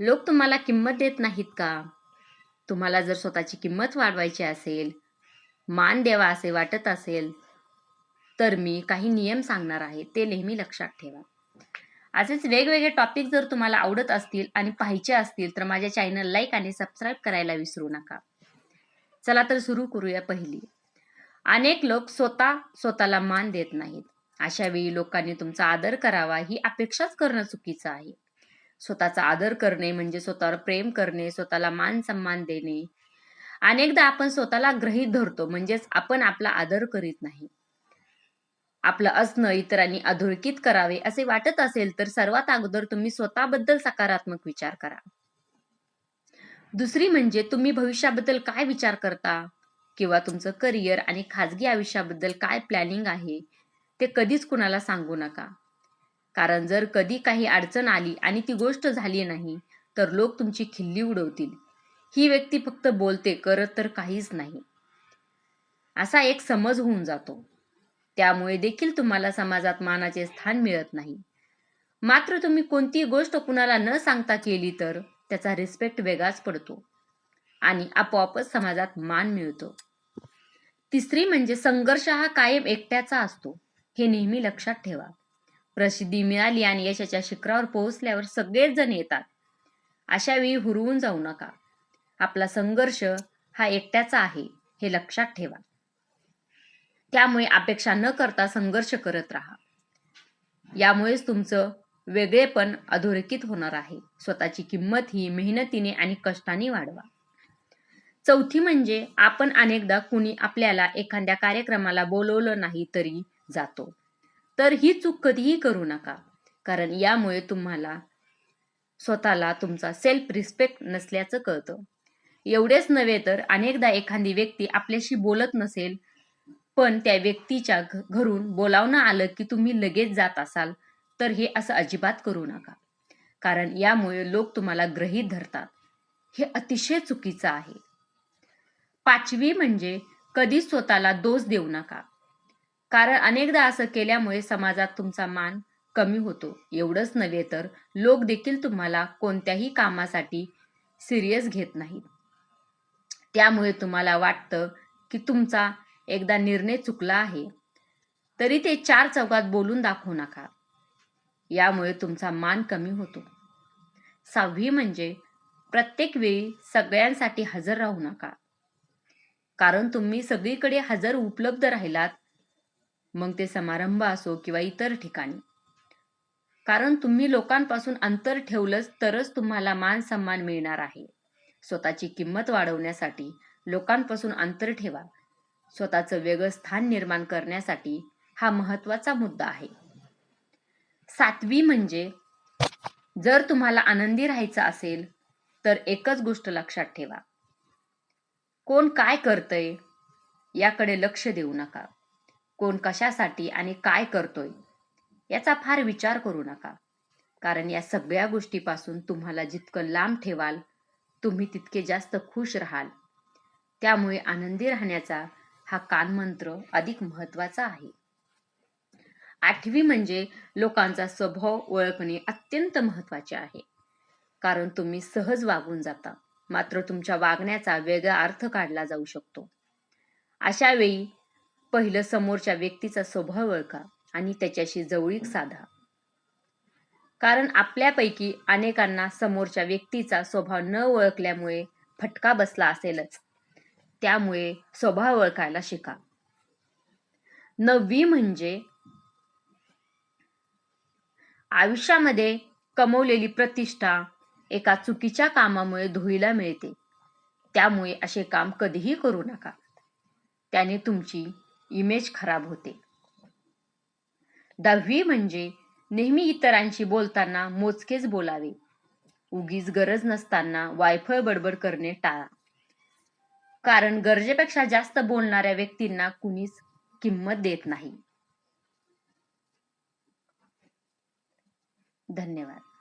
लोक तुम्हाला किंमत देत नाहीत का? तुम्हाला जर स्वतःची किंमत वाढवायची असेल मान द्यावा असे वाटत असेल तर मी काही नियम सांगणार आहे ते नेहमी लक्षात ठेवा. असेच वेगवेगळे टॉपिक जर तुम्हाला आवडत असतील आणि पाहिजे असतील तर माझ्या चॅनल लाईक आणि सबस्क्राईब करायला विसरू नका. चला तर सुरू करूया पहिली. अनेक लोक स्वतः स्वतःला मान देत नाहीत. अशा वेळी लोकांनी तुमचा आदर करावा ही अपेक्षाच करणं चुकीचं आहे. स्वतःचा आदर करणे म्हणजे स्वतःवर प्रेम करणे स्वतःला मान सन्मान देणे. अनेकदा आपण स्वतःला ग्रहित धरतो म्हणजेच आपण आपला आदर करीत नाही. आपलं असणं इतरांनी अधोरेखित करावे असे वाटत असेल तर सर्वात अगोदर तुम्ही स्वतःबद्दल सकारात्मक विचार करा. दुसरी म्हणजे तुम्ही भविष्याबद्दल काय विचार करता? किंवा तुमचं करिअर आणि खाजगी आयुष्याबद्दल काय प्लॅनिंग आहे? ते कधीच कुणाला सांगू नका. कारण जर कधी काही अडचण आली आणि ती गोष्ट झाली नाही तर लोक तुमची खिल्ली उडवतील. ही व्यक्ती फक्त बोलते करत तर काहीच नाही. असा एक समज होऊन जातो. त्यामुळे देखील तुम्हाला समाजात मानाचे स्थान मिळत नाही. मात्र तुम्ही कोणतीही गोष्ट कुणाला न सांगता केली तर त्याचा रिस्पेक्ट वेगळाच पडतो आणि आपोआपच समाजात मान मिळतो. तिसरी म्हणजे संघर्ष हा कायम एकट्याचा असतो. हे नेहमी लक्षात ठेवा. प्रसिद्धी मिळाली आणि यशाच्या शिखरावर पोहोचल्यावर सगळेच जण येतात. अशा वेळी हुरवून जाऊ नका. आपला संघर्ष हा एकट्याचा आहे हे लक्षात ठेवा. त्यामुळे अपेक्षा न करता संघर्ष करत राहा. यामुळेच तुमचं वेगळेपण अधोरेखित होणार आहे. स्वतःची किंमत ही मेहनतीने आणि कष्टाने वाढवा. चौथी म्हणजे आपण अनेकदा कुणी आपल्याला एखाद्या कार्यक्रमाला बोलवलं नाही तरी जातो. तर ही चूक कधीही करू नका. कारण यामुळे तुम्हाला स्वतःला तुमचा सेल्फ रिस्पेक्ट नसल्याचं कळतं. एवढेच नव्हे तर अनेकदा एखादी व्यक्ती आपल्याशी बोलत नसेल पण त्या व्यक्तीच्या घरून बोलावणं आलं की तुम्ही लगेच जात असाल तर हे असं अजिबात करू नका. कारण यामुळे लोक तुम्हाला ग्रहीत धरतात. हे अतिशय चुकीचं आहे. पाचवी म्हणजे कधीच स्वतःला दोष देऊ नका. कारण अनेकदा असं केल्यामुळे समाजात तुमचा मान कमी होतो. एवढंच नव्हे तर लोक देखील तुम्हाला कोणत्याही कामासाठी सिरियस घेत नाहीत. त्यामुळे तुम्हाला वाटतं की तुमचा एकदा निर्णय चुकला आहे. तरी ते चार चौकात बोलून दाखवू नका. यामुळे तुमचा मान कमी होतो. सहावी म्हणजे प्रत्येक वेळी सगळ्यांसाठी हजर राहू नका. कारण तुम्ही सगळीकडे हजर उपलब्ध राहिलात मग ते समारंभ असो किंवा इतर ठिकाणी. कारण तुम्ही लोकांपासून अंतर ठेवलंच तरच तुम्हाला मान सन्मान मिळणार आहे. स्वतःची किंमत वाढवण्यासाठी लोकांपासून अंतर ठेवा. स्वतःचं वेगळं स्थान निर्माण करण्यासाठी हा महत्त्वाचा मुद्दा आहे. सातवी म्हणजे जर तुम्हाला आनंदी राहायचं असेल तर एकच गोष्ट लक्षात ठेवा. कोण काय करतय याकडे लक्ष देऊ नका. कोण कशासाठी आणि काय करतोय याचा फार विचार करू नका. कारण या सगळ्या गोष्टीपासून तुम्हाला जितकं लांब ठेवाल तुम्ही तितके जास्त खुश राहाल. त्यामुळे आनंदी राहण्याचा हा कानमंत्र अधिक महत्त्वाचा आहे. आठवी म्हणजे लोकांचा स्वभाव ओळखणे अत्यंत महत्त्वाचे आहे. कारण तुम्ही सहज वागून जाता मात्र तुमच्या वागण्याचा वेगळा अर्थ काढला जाऊ शकतो. अशा वेळी पहिलं समोरच्या व्यक्तीचा स्वभाव ओळखा आणि त्याच्याशी जवळीक साधा. कारण आपल्यापैकी अनेकांना समोरच्या व्यक्तीचा स्वभाव न ओळखल्यामुळे फटका बसला असेलच. त्यामुळे स्वभाव ओळखायला शिका. नववी म्हणजे आयुष्यामध्ये कमवलेली प्रतिष्ठा एका चुकीच्या कामामुळे धुळीला मिळते. त्यामुळे असे काम कधीही करू नका. त्याने तुमची इमेज खराब होते. दहावी म्हणजे नेहमी इतरांशी बोलताना मोजकेच बोलावे. उगीच गरज नसताना वायफळ बडबड करणे टाळा. कारण गरजेपेक्षा जास्त बोलणाऱ्या व्यक्तींना कुणीच किंमत देत नाही. धन्यवाद.